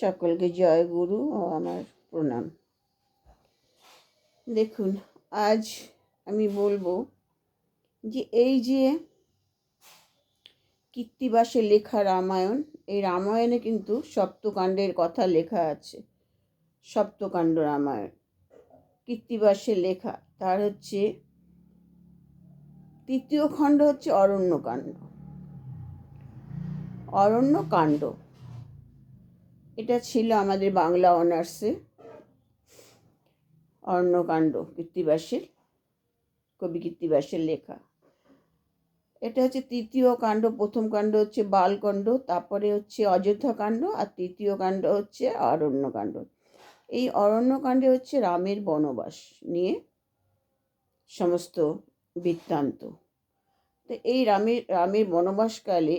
সকলকে জয় গুরু ও আমার প্রণাম। দেখুন, আজ আমি বলব যে এই যে কীর্তিবাসে লেখা রামায়ণ, এই রামায়ণে কিন্তু সপ্তকাণ্ডের কথা লেখা আছে। সপ্তকাণ্ড রামায়ণ, কীর্তিবাসে লেখা, তার হচ্ছে তৃতীয় খণ্ড হচ্ছে অরণ্যকাণ্ড। অরণ্যকাণ্ড এটা ছিল আমাদের বাংলা অনার্সে অরণ্যকাণ্ড কীর্তিবাসের, কবি কীর্তিবাসের লেখা। এটা হচ্ছে তৃতীয় কাণ্ড, প্রথম কাণ্ড হচ্ছে বালকাণ্ড, তারপরে হচ্ছে অযোধ্যা কাণ্ড, আর তৃতীয় কাণ্ড হচ্ছে অরণ্যকাণ্ড এই অরণ্যকাণ্ডে হচ্ছে রামের বনবাস নিয়ে সমস্ত বৃত্তান্ত। তো এই রামের রামের বনবাসকালে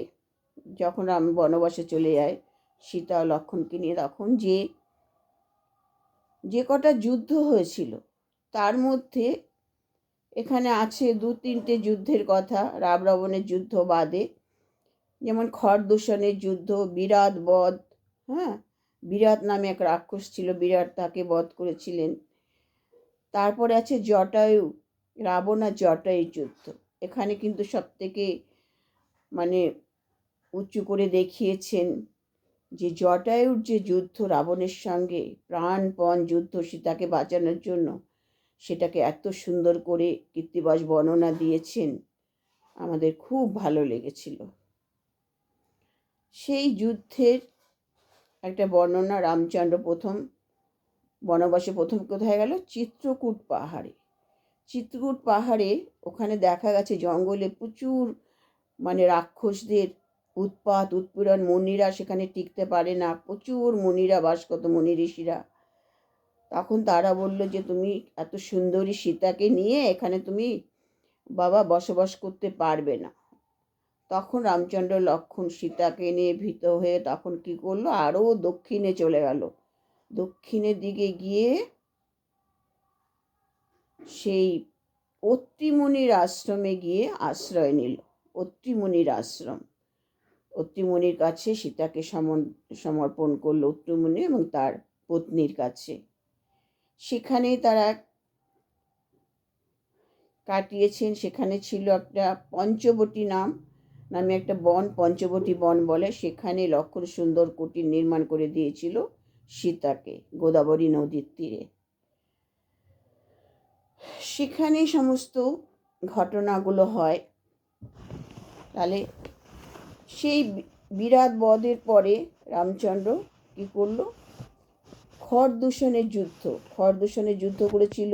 যখন রাম বনবাসে চলে যায় সীতা লক্ষণকে নিয়ে তখন যে যে কটা যুদ্ধ হয়েছিল, তার মধ্যে এখানে আছে দু তিনটে যুদ্ধের কথা রাম রাবণের যুদ্ধ বাদে, যেমন খরদূষণের যুদ্ধ, বিরাট বধ হ্যাঁ? বিরাট নামে এক রাক্ষস ছিল, বিরাট তাকে বধ করেছিলেন। তারপরে আছে জটায়ু, রাবণ আর জটায়ু যুদ্ধ। এখানে কিন্তু সব থেকে মানে উঁচু করে দেখিয়েছেন যে জটায়ুর যে যুদ্ধ রাবণের সঙ্গে প্রাণপণ যুদ্ধ সীতাকে বাঁচানোর জন্য, সেটাকে এত সুন্দর করে কীর্তিবাস বর্ণনা দিয়েছেন, আমাদের খুব ভালো লেগেছিল। সেই যুদ্ধের একটা বর্ণনা রামচন্দ্র প্রথম, বনবাসে প্রথম কোথায় গেল? চিত্রকূট পাহাড়ে। চিত্রকূট পাহাড়ে ওখানে দেখা গেছে জঙ্গলে প্রচুর মানে রাক্ষসদের উৎপাত, উৎপীড়ন, মুনিরা সেখানে টিকতে পারে না। প্রচুর মুনিরা বাস করত, মুনি ঋষিরা। তখন তারা বলল যে, তুমি এত সুন্দরী সীতাকে নিয়ে এখানে তুমি বাবা বসবাস করতে পারবে না। তখন রামচন্দ্র লক্ষণ সীতাকে নিয়ে ভীত হয়ে তখন কি করল? আরও দক্ষিণে চলে গেল। দক্ষিণের দিকে গিয়ে সেই অত্রিমণির আশ্রমে গিয়ে আশ্রয় নিল। অত্রিমণির আশ্রম। অত্রিমুনির কাছে সীতাকে সমর্পণ করল অত্রিমুনি এবং তার পত্নীর কাছে। সেখানে তারা কাটিয়েছেন। সেখানে ছিল একটা পঞ্চবটী নাম, নামে একটা বন, পঞ্চবটী বন বলে। সেখানে লক্ষণ সুন্দর কুটির নির্মাণ করে দিয়েছিল সীতাকে গোদাবরী নদীর তীরে। সেখানে সমস্ত ঘটনাগুলো হয়। তাহলে সেই বিরাট বধের পরে রামচন্দ্র কী করল? খড় দূষণের যুদ্ধ, খড় দূষণের যুদ্ধ করেছিল।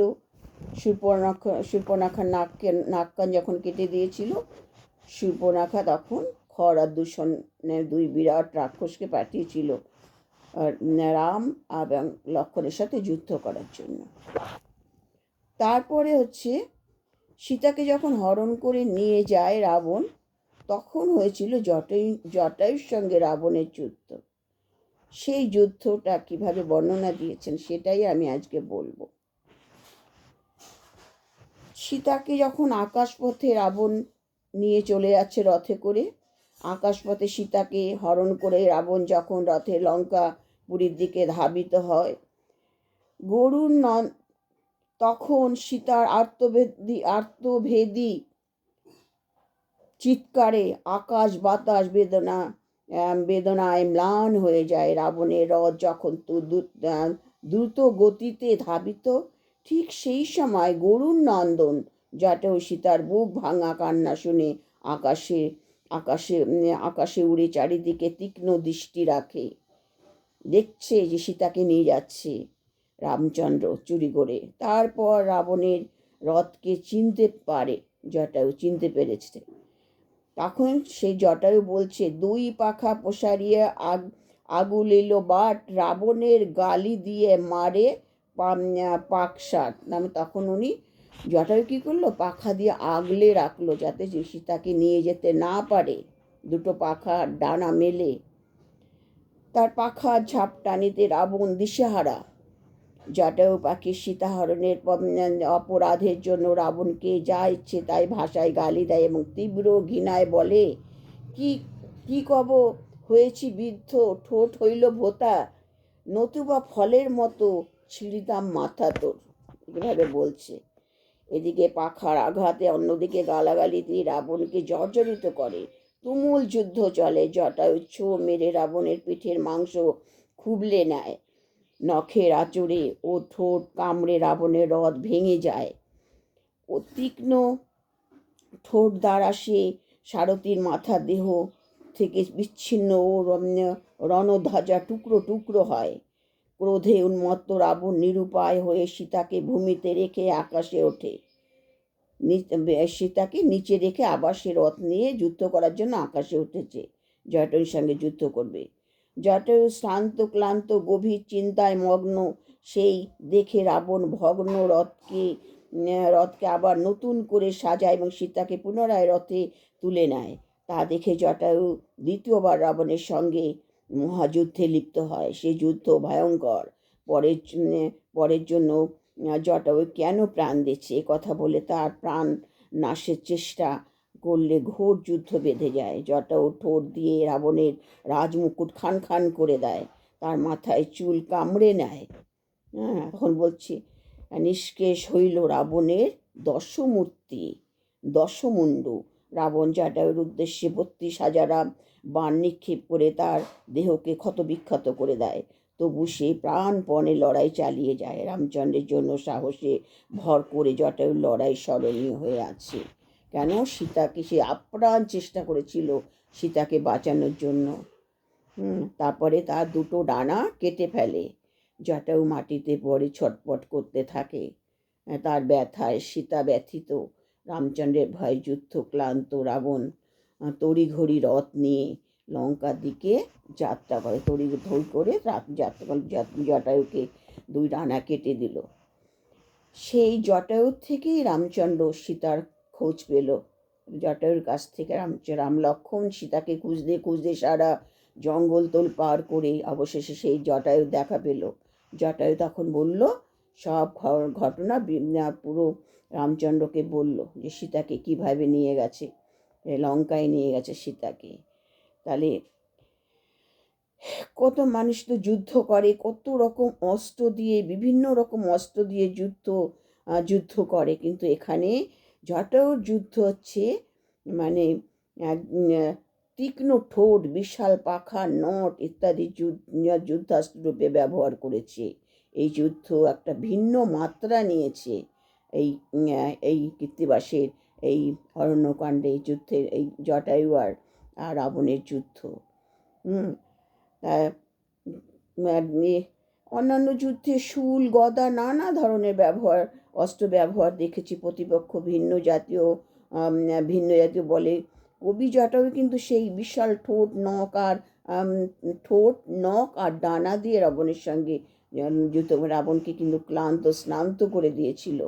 সুপর্ণাখা সুপর্ণাখার নাককে, নাককান যখন কেটে দিয়েছিল, সুপর্ণাখা তখন খর আর দূষণের দুই বিরাট রাক্ষসকে পাঠিয়েছিল রাম এবং লক্ষণের সাথে যুদ্ধ করার জন্য। তারপরে হচ্ছে, সীতাকে যখন হরণ করে নিয়ে যায় রাবণ তখন হয়েছিল জটায়ু জটায়ুর সঙ্গে রাবণের যুদ্ধ। সেই যুদ্ধটা কীভাবে বর্ণনা দিয়েছেন সেটাই আমি আজকে বলব। সীতাকে যখন আকাশপথে রাবণ নিয়ে চলে যাচ্ছে রথে করে, আকাশপথে সীতাকে হরণ করে রাবণ যখন রথে লঙ্কা পুরীর দিকে ধাবিত হয়, গরুর ন তখন সীতার আর্তভেদী আর্তভেদী চিৎকারে আকাশ বাতাস বেদনা বেদনায় ম্লান হয়ে যায়। রাবণের রথ যখন দ্রুত গতিতে ধাবিত, ঠিক সেই সময় গরুর নন্দন, যাতেও সীতার বুক ভাঙা কান্না শুনে আকাশে আকাশে আকাশে উড়ে চারিদিকে তীক্ষ্ণ দৃষ্টি রাখে। দেখছে যে সীতাকে নিয়ে যাচ্ছে রামচন্দ্র চুরি করে। তারপর রাবণের রথকে চিনতে পারে জটায়ু চিনতে পেরেছে। তখন সেই জটায়ু বলছে, দুই পাখা প্রসারিয়ে আগ, আগুল এলো বাট, রাবণের গালি দিয়ে মারে পাকসাট নামে তখন উনি, জটায়ু কী করল? পাখা দিয়ে আগলে রাখল যাতে সীতাকে নিয়ে যেতে না পারে। দুটো পাখা ডানা মেলে। তার পাখা ঝাপটানিতে রাবণ দিশেহারা। জটায়ু পাখি সীতাহরণের অপরাধের জন্য রাবণকে যা ইচ্ছে তাই ভাষায় গালি দেয় এবং তীব্র ঘৃণায় বলে, কি কি কব? হয়েছি বৃদ্ধ, ঠোঁট হইল ভোতা, নতুবা ফলের মতো ছিঁড়িতাম মাথা তোর। এভাবে বলছে। এদিকে পাখার আঘাতে অন্যদিকে গালাগালি দিয়ে রাবণকে জর্জরিত করে। তুমুল যুদ্ধ চলে, জটায়ু ছো মেরে রাবণের পিঠের মাংস খুবলে নেয়। নখের আঁচড়ে ও ঠোঁট কামড়ে রাবণের রথ ভেঙে যায়। ও তীক্ষ্ণ ঠোঁট দ্বারা সে সারথীর মাথা দেহ থেকে বিচ্ছিন্ন ও রণধ্বজা টুকরো টুকরো হয়। ক্রোধে উন্মত্ত রাবণ নিরুপায় হয়ে সীতাকে ভূমিতে রেখে আকাশে ওঠে। সীতাকে নিচে রেখে আবার সে রথ নিয়ে যুদ্ধ করার জন্য আকাশে উঠেছে। জটায়ুর সঙ্গে যুদ্ধ করবে। জটায়ু শ্রান্ত ক্লান্ত, গভীর চিন্তায় মগ্ন, সেই দেখে রাবণ ভগ্ন রথকে রথকে আবার নতুন করে সাজায় এবং সীতাকে পুনরায় রথে তুলে নেয়। তা দেখে জটায়ু দ্বিতীয়বার রাবণের সঙ্গে মহাযুদ্ধে লিপ্ত হয়, সে যুদ্ধ ভয়ঙ্কর। পরের পরের জন্য জটায়ু কেন প্রাণ দিচ্ছে কথা বলে তার প্রাণ নাশের চেষ্টা করলে ঘোর যুদ্ধ বেঁধে যায়। জটায়ু ঠোঁট দিয়ে রাবণের রাজমুকুট খান খান করে দেয়। তার মাথায় চুল কামড়ে নেয়। হ্যাঁ তখন বলছি, নিষ্কেশ হইল রাবণের দশমূর্তি, দশমুণ্ডু। রাবণ জটায়ুর উদ্দেশ্যে বত্রিশ হাজারা বাণ নিক্ষেপ করে তার দেহকে ক্ষতবিক্ষত করে দেয়। তবু সে প্রাণপণে লড়াই চালিয়ে যায়। রামচন্দ্রের জন্য সাহসে ভর করে জটায়ুর লড়াই স্মরণীয় হয়ে আছে। কেন সীতাকে, সে আপ্রাণ চেষ্টা করেছিল সীতাকে বাঁচানোর জন্য। তারপরে তার দুটো ডানা কেটে ফেলে জটায়ু মাটিতে পড়ে ছটপট করতে থাকে। তার ব্যথায় সীতা ব্যথিত। রামচন্দ্রের ভয় যুদ্ধ ক্লান্ত রাবণ তড়িঘড়ি রথ নিয়ে লঙ্কার দিকে যাত্রা করে তড়ি ধৈ করে যাত্রা করে জটায়ুকে দুই ডানা কেটে দিল। সেই জটায়ুর থেকেই রামচন্দ্র সীতার খোঁজ পেল। জটায়ুর কাছ থেকে রাম রাম লক্ষ্মণ সীতাকে খুঁজতে খুঁজতে সারা জঙ্গল তোল পার করে অবশেষে সেই জটায়ু দেখা পেল। জটায়ু তখন বলল, সব ঘটনা পুরো রামচন্দ্রকে বলল যে সীতাকে কীভাবে নিয়ে গেছে, লঙ্কায় নিয়ে গেছে সীতাকে। তাহলে কত মানুষ তো যুদ্ধ করে, কত রকম অস্ত্র দিয়ে, বিভিন্ন রকম অস্ত্র দিয়ে যুদ্ধ যুদ্ধ করে। কিন্তু এখানে জটায়ুর যুদ্ধ হচ্ছে মানে তীক্ষ্ণ ঠোঁট, বিশাল পাখা, নট ইত্যাদি যুদ্ধ যুদ্ধাস্ত্র রূপে ব্যবহার করেছে। এই যুদ্ধ একটা ভিন্ন মাত্রা নিয়েছে। এই এই কৃত্তিবাসের, এই অরণ্যকাণ্ডে এই যুদ্ধের, এই জটায়ু আর রাবণের যুদ্ধ। হুম অন্যান্য যুদ্ধে শুল, গদা, নানা ধরনের ব্যবহার, অস্ত্র ব্যবহার দেখেছি, প্রতিপক্ষ ভিন্ন জাতীয় ভিন্ন জাতীয় বলে। কবি জটায়ু কিন্তু সেই বিশাল ঠোঁট, নখ আর ঠোঁট, নখ আর ডানা দিয়ে রাবণের সঙ্গে যুদ্ধ, রাবণকে কিন্তু ক্লান্ত, স্নান্ত করে দিয়েছিল।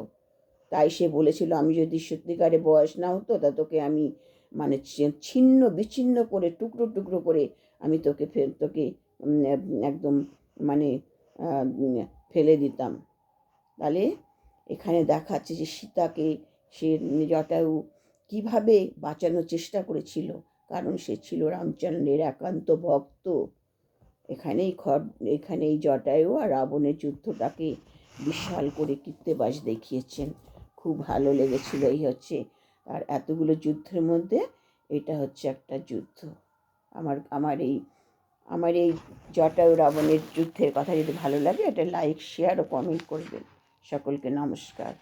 তাই সে বলেছিল, আমি যদি সত্যিকারে বয়স না হতো, তা তোকে আমি মানে ছিন্ন, বিচ্ছিন্ন করে, টুকরো টুকরো করে, আমি তোকে ফের, তোকে একদম মানে ফেলে দিতাম। তাহলে এখানে দেখাচ্ছে যে সীতাকে সে জটায়ু কীভাবে বাঁচানোর চেষ্টা করেছিল? কারণ সে ছিল রামচন্দ্রের একান্ত ভক্ত। এখানেই খর এখানে এই জটায়ু আর রাবণের যুদ্ধটাকে বিশাল করে কীর্তেবাস দেখিয়েছেন। খুব ভালো লেগেছিল, এই হচ্ছে। আর এতগুলো যুদ্ধের মধ্যে এটা হচ্ছে একটা যুদ্ধ। আমার আমার এই আমার এই জটায়ু রাবণের যুদ্ধের কথা যদি ভালো লাগে এটা লাইক শেয়ার ও কমেন্ট করবেন। সকলকে নমস্কার।